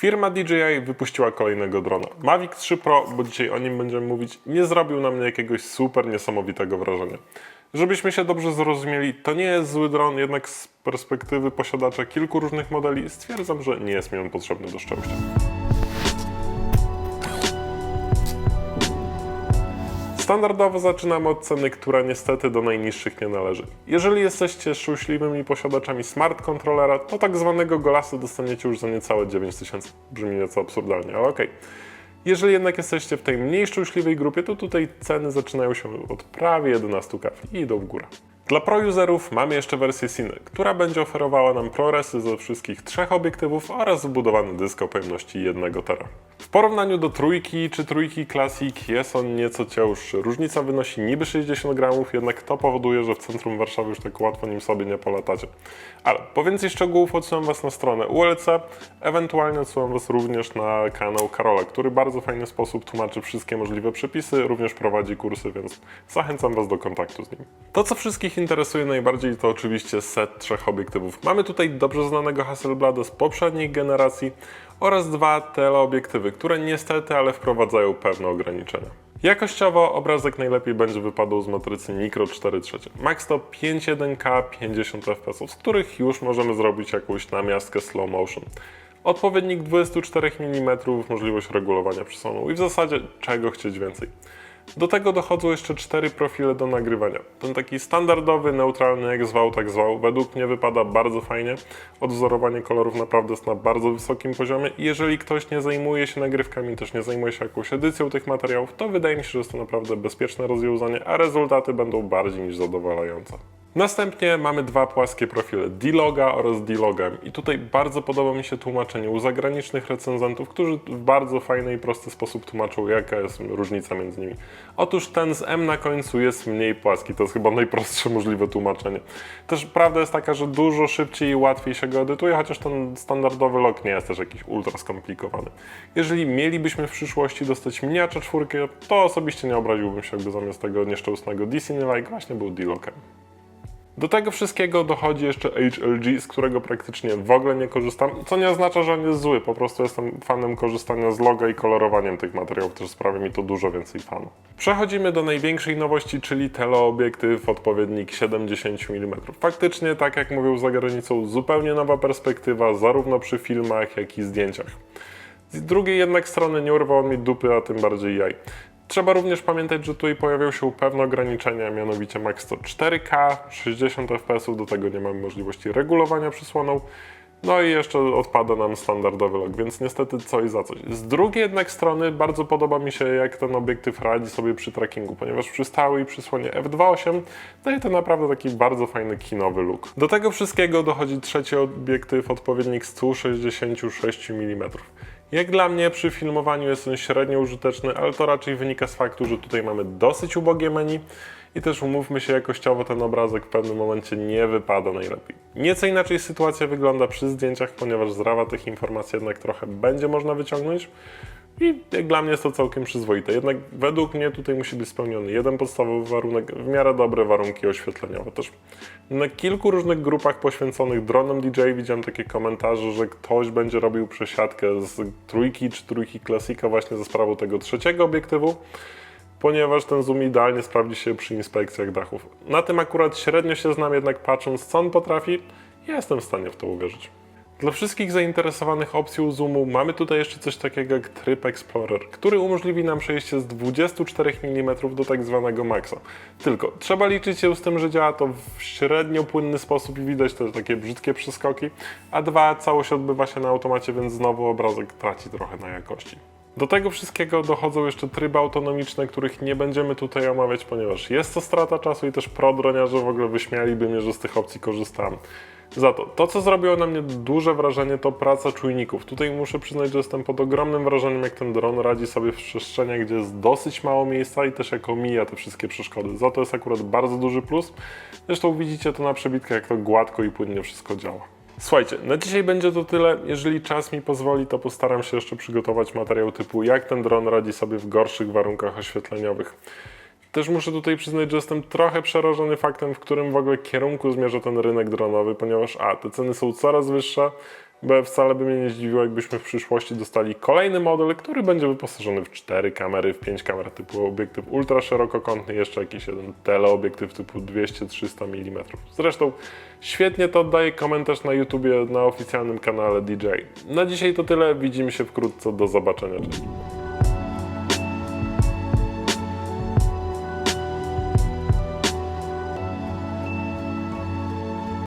Firma DJI wypuściła kolejnego drona. Mavic 3 Pro, bo dzisiaj o nim będziemy mówić, nie zrobił na mnie jakiegoś super niesamowitego wrażenia. Żebyśmy się dobrze zrozumieli, to nie jest zły dron, jednak z perspektywy posiadacza kilku różnych modeli stwierdzam, że nie jest mi on potrzebny do szczęścia. Standardowo zaczynamy od ceny, która niestety do najniższych nie należy. Jeżeli jesteście szczęśliwymi posiadaczami smart kontrolera, to tak zwanego Golasu dostaniecie już za niecałe 9000. Brzmi nieco absurdalnie, ale okej. Jeżeli jednak jesteście w tej mniej szczęśliwej grupie, to tutaj ceny zaczynają się od prawie 11 kafli i idą w górę. Dla pro-userów mamy jeszcze wersję Cine, która będzie oferowała nam ProResy ze wszystkich trzech obiektywów oraz wbudowany dysk o pojemności 1 tera. W porównaniu do trójki czy trójki Classic jest on nieco cięższy. Różnica wynosi niby 60 gramów, jednak to powoduje, że w centrum Warszawy już tak łatwo nim sobie nie polatacie. Ale po więcej szczegółów odsyłam Was na stronę ULC, ewentualnie odsyłam Was również na kanał Karola, który bardzo fajny sposób tłumaczy wszystkie możliwe przepisy, również prowadzi kursy, więc zachęcam Was do kontaktu z nim. To, co wszystkich interesuje najbardziej, to oczywiście set trzech obiektywów. Mamy tutaj dobrze znanego Hasselblada z poprzedniej generacji oraz dwa teleobiektywy, które niestety, ale wprowadzają pewne ograniczenia. Jakościowo obrazek najlepiej będzie wypadał z matrycy Micro 4.3. Max to 5.1K 50 fps, z których już możemy zrobić jakąś namiastkę slow motion. Odpowiednik 24 mm, możliwość regulowania przesłonu i w zasadzie czego chcieć więcej. Do tego dochodzą jeszcze cztery profile do nagrywania. Ten taki standardowy, neutralny, jak zwał, tak zwał, według mnie wypada bardzo fajnie. Odwzorowanie kolorów naprawdę jest na bardzo wysokim poziomie i jeżeli ktoś nie zajmuje się nagrywkami, też nie zajmuje się jakąś edycją tych materiałów, to wydaje mi się, że jest to naprawdę bezpieczne rozwiązanie, a rezultaty będą bardziej niż zadowalające. Następnie mamy dwa płaskie profile D-Loga oraz D-Logem i tutaj bardzo podoba mi się tłumaczenie u zagranicznych recenzentów, którzy w bardzo fajny i prosty sposób tłumaczą jaka jest różnica między nimi. Otóż ten z M na końcu jest mniej płaski, to jest chyba najprostsze możliwe tłumaczenie. Też prawda jest taka, że dużo szybciej i łatwiej się go edytuje, chociaż ten standardowy log nie jest też jakiś ultra skomplikowany. Jeżeli mielibyśmy w przyszłości dostać miniacza czwórkę, to osobiście nie obraziłbym się, jakby zamiast tego nieszczęsnego D-Cinelike właśnie był D-Logem. Do tego wszystkiego dochodzi jeszcze HLG, z którego praktycznie w ogóle nie korzystam, co nie oznacza, że on jest zły, po prostu jestem fanem korzystania z loga i kolorowaniem tych materiałów, też sprawia mi to dużo więcej fanu. Przechodzimy do największej nowości, czyli teleobiektyw odpowiednik 70 mm. Faktycznie, tak jak mówią za granicą, zupełnie nowa perspektywa, zarówno przy filmach, jak i zdjęciach. Z drugiej jednak strony nie urwał mi dupy, a tym bardziej jaj. Trzeba również pamiętać, że tutaj pojawią się pewne ograniczenia, mianowicie max to 4K, 60 fps, do tego nie mamy możliwości regulowania przysłoną. No i jeszcze odpada nam standardowy log, więc niestety coś za coś. Z drugiej jednak strony bardzo podoba mi się, jak ten obiektyw radzi sobie przy trackingu, ponieważ przy stałej przysłonie f2.8 daje to naprawdę taki bardzo fajny kinowy look. Do tego wszystkiego dochodzi trzeci obiektyw, odpowiednik 166 mm. Jak dla mnie przy filmowaniu jest on średnio użyteczny, ale to raczej wynika z faktu, że tutaj mamy dosyć ubogie menu i też umówmy się, jakościowo ten obrazek w pewnym momencie nie wypada najlepiej. Nieco inaczej sytuacja wygląda przy zdjęciach, ponieważ z tych informacji jednak trochę będzie można wyciągnąć. I jak dla mnie jest to całkiem przyzwoite. Jednak według mnie tutaj musi być spełniony jeden podstawowy warunek, w miarę dobre warunki oświetleniowe. Też na kilku różnych grupach poświęconych dronom DJI widziałem takie komentarze, że ktoś będzie robił przesiadkę z trójki czy trójki klasika właśnie ze sprawą tego trzeciego obiektywu ponieważ ten zoom idealnie sprawdzi się przy inspekcjach dachów. Na tym akurat średnio się znam, jednak patrząc co on potrafi, ja jestem w stanie w to uwierzyć. Dla wszystkich zainteresowanych opcją zoomu mamy tutaj jeszcze coś takiego jak Tryb Explorer, który umożliwi nam przejście z 24 mm do tak zwanego maxa. Tylko trzeba liczyć się z tym, że działa to w średnio płynny sposób i widać te takie brzydkie przeskoki, a dwa, całość odbywa się na automacie, więc znowu obrazek traci trochę na jakości. Do tego wszystkiego dochodzą jeszcze tryby autonomiczne, których nie będziemy tutaj omawiać, ponieważ jest to strata czasu i też prodroniarze w ogóle wyśmialiby mnie, że z tych opcji korzystam. Za to, to co zrobiło na mnie duże wrażenie to praca czujników. Tutaj muszę przyznać, że jestem pod ogromnym wrażeniem jak ten dron radzi sobie w przestrzeniach, gdzie jest dosyć mało miejsca i też jak omija te wszystkie przeszkody. Za to jest akurat bardzo duży plus. Zresztą widzicie to na przebitkach jak to gładko i płynnie wszystko działa. Słuchajcie, na dzisiaj będzie to tyle. Jeżeli czas mi pozwoli, to postaram się jeszcze przygotować materiał typu jak ten dron radzi sobie w gorszych warunkach oświetleniowych. Też muszę tutaj przyznać, że jestem trochę przerażony faktem, w którym w ogóle kierunku zmierza ten rynek dronowy, ponieważ a, te ceny są coraz wyższe, Bo wcale by mnie nie zdziwiło, jakbyśmy w przyszłości dostali kolejny model, który będzie wyposażony w 4 kamery, w 5 kamer typu obiektyw ultra szerokokątny, jeszcze jakiś jeden teleobiektyw typu 200-300 mm. Zresztą świetnie to oddaje komentarz na YouTubie na oficjalnym kanale DJ. Na dzisiaj to tyle, widzimy się wkrótce, do zobaczenia, cześć.